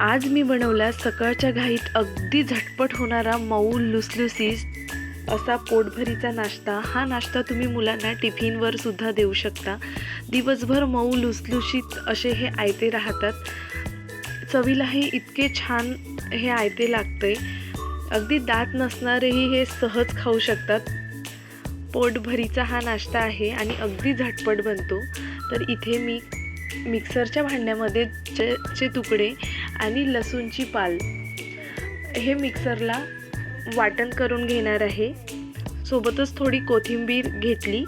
आज मी बनवला सकाळच्या घाईत अगदी झटपट होणारा मऊ लुसलुसीस. असा पोटभरीचा नाश्ता. हा नाश्ता तुम्ही मुलांना टिफिनवर सुद्धा देऊ शकता. दिवसभर मऊ लुसलुशीत असे हे आयते राहतात. चवीलाही इतके छान हे आयते लागते. अगदी दात नसणारेही हे सहज खाऊ शकतात. पोटभरीचा हा नाश्ता आहे आणि अगदी झटपट बनतो. तर इथे मी मिक्सरच्या भांड्यामध्ये चे चे तुकडे आणि लसूणची पाल. हे मिक्सरला वाटण करून घेणार आहे. सोबतच थोडी कोथिंबीर घेतली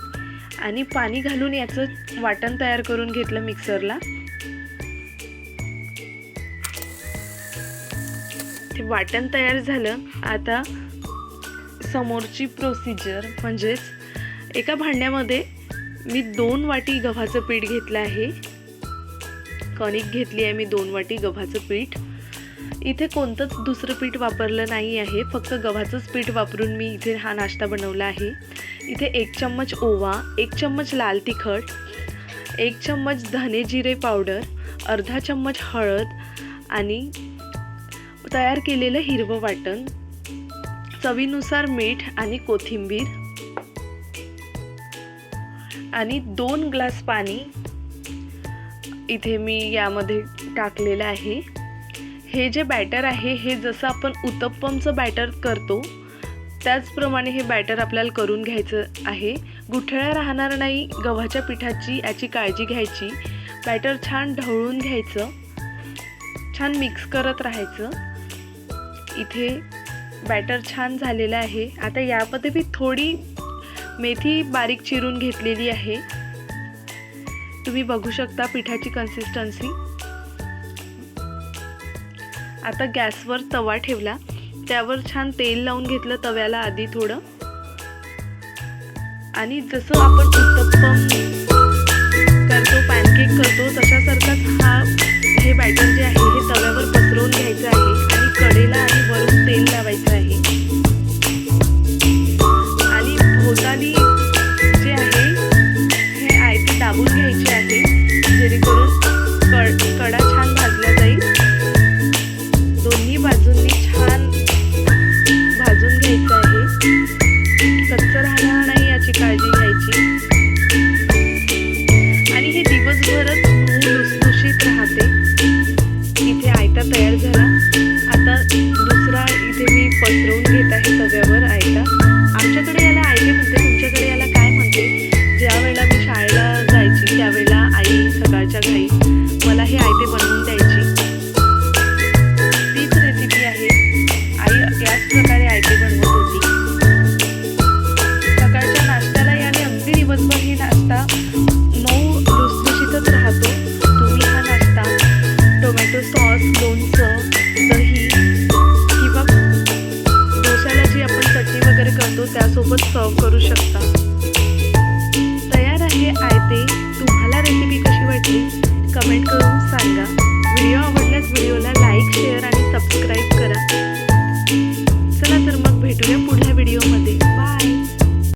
आणि पाणी घालून याचं वाटण तयार करून घेतलं मिक्सरला. ते वाटण तयार झालं. आता समोरची प्रोसिजर म्हणजेच एका भांड्यामध्ये मी दोन वाटी गव्हाचं पीठ घेतलं आहे. कणिक घेतली आहे मी दोन वाटी गव्हाचं पीठ. इथे कोणतंच दुसरं पीठ वापरलं नाही आहे फक्त गव्हाचंच पीठ वापरून मी इथे हा नाश्ता बनवला आहे. इथे एक चम्मच ओवा एक चम्मच लाल तिखट एक चम्मच धने जिरे पावडर अर्धा चम्मच हळद आणि तयार केलेलं हिरवं वाटण चवीनुसार मीठ आणि कोथिंबीर आणि दोन ग्लास पाणी इथे मी यामध्ये टाकलेलं आहे. हे जे बॅटर आहे हे जसं आपण उत्तप्पमचं बॅटर करतो त्याचप्रमाणे हे बॅटर आपल्याला करून घ्यायचं आहे. गुठळ्या राहणार नाही गव्हाच्या पिठाची याची काळजी घ्यायची. बॅटर छान ढवळून घ्यायचं. छान मिक्स करत राहायचं. इथे बॅटर छान झालेलं आहे. आता यामध्ये मी थोडी मेथी बारीक चिरून घेतलेली आहे. तुम्ही बघू शकता पिठाची कन्सिस्टन्सी आता गॅसवर तवा ठेवला. त्यावर छान तेल लावून घेतलं तव्याला आधी थोडं. आणि जसं आपण उत्तप्पम करतो पॅनकेक करतो तशासारखाच हा हे बॅटर जे आहे सकाळच्या घाई मला हे आयते बनवून द्यायची. तीच रेसिपी आहे. आई याच प्रकारे